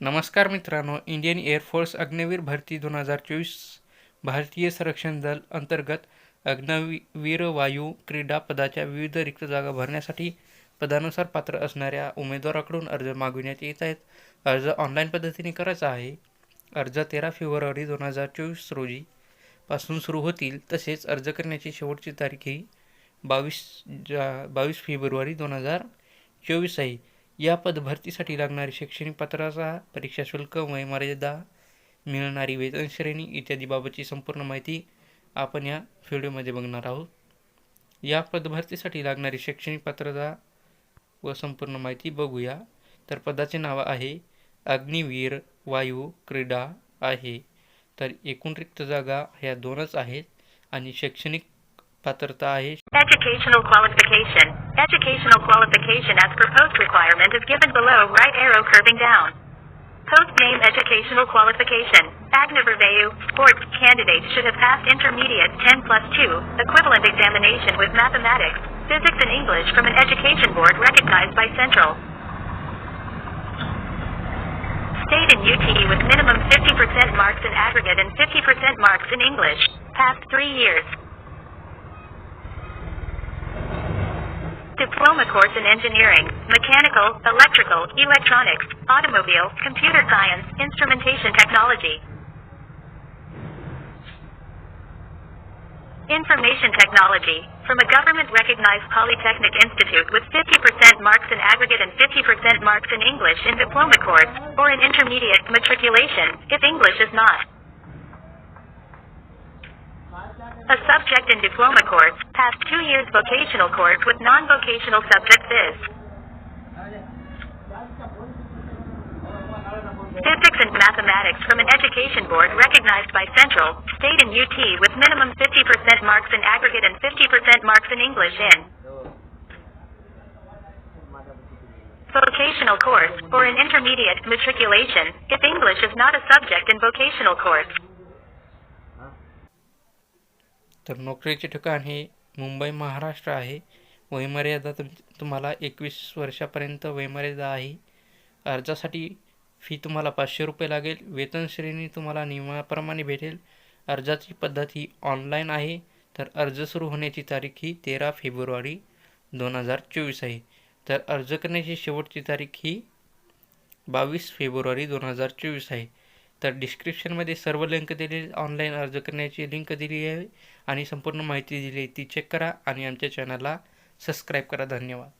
नमस्कार मित्रांनो Indian air force Agniveer भरती दोन हजार चोवीस भारतीय संरक्षण दल अंतर्गत अग्नवीर वायू क्रीडा पदाच्या विविध रिक्त जागा भरण्यासाठी पदानुसार पात्र असणाऱ्या उमेदवाराकडून अर्ज मागविण्यात येत आहेत. अर्ज ऑनलाईन पद्धतीने करायचा आहे. अर्ज तेरा फेब्रुवारी दोन हजार चोवीस रोजी पासून सुरू होतील तसेच अर्ज करण्याची शेवटची तारीख ही बावीस जा बावीस फेब्रुवारी दोन हजार चोवीस आहे. या पदभरतीसाठी लागणारी शैक्षणिक पात्रता परीक्षा शुल्क वयमर्यादा मिळणारी वेतन श्रेणी इत्यादी बाबतची संपूर्ण माहिती आपण या व्हिडिओमध्ये बघणार आहोत. या पदभरतीसाठी लागणारी शैक्षणिक पात्रता व संपूर्ण माहिती बघूया. तर पदाचे नाव आहे अग्निवीर वायू क्रीडा आहे. तर एकूण रिक्त जागा ह्या दोनच आहेत आणि शैक्षणिक पात्रता आहे. Right arrow curving down. Post name educational qualification. Agnivervayu, sports candidates should have passed intermediate 10 plus 2, equivalent examination with mathematics, physics and English from an education board recognized by Central. State in UT with minimum 50% marks in aggregate and 50% marks in English. Past three years. Diploma course in engineering, mechanical, electrical, electronics, automobile, computer science, instrumentation technology. Information technology, from a government recognized polytechnic institute with 50% marks in aggregate and 50% marks in English in diploma course, or in intermediate matriculation, if English is not. A subject in diploma course, past two years vocational course with non-vocational subject is Physics and mathematics from an education board recognized by Central, State and UT with minimum 50% marks in aggregate and 50% marks in English in vocational course, or an intermediate matriculation, if English is not a subject in vocational course. तर नोकरीचे ठिकाण हे मुंबई महाराष्ट्र आहे. वयमर्यादा तुम तुम्हाला एकवीस वर्षापर्यंत वयमर्यादा आहे. अर्जासाठी फी तुम्हाला पाचशे रुपये लागेल. वेतन श्रेणी तुम्हाला नियमाप्रमाणे भेटेल. अर्जाची पद्धत ही ऑनलाईन आहे. तर अर्ज सुरू होण्याची तारीख ही तेरा फेब्रुवारी दोन हजार चोवीस आहे. तर अर्ज करण्याची शेवटची तारीख ही बावीस फेब्रुवारी दोन हजार चोवीस आहे. तर डिस्क्रिप्शनमध्ये सर्व लिंक दिले ऑनलाईन अर्ज करण्याची लिंक दिली आहे आणि संपूर्ण माहिती दिली आहे. ती चेक करा आणि आमच्या चॅनलला सबस्क्राईब करा. धन्यवाद.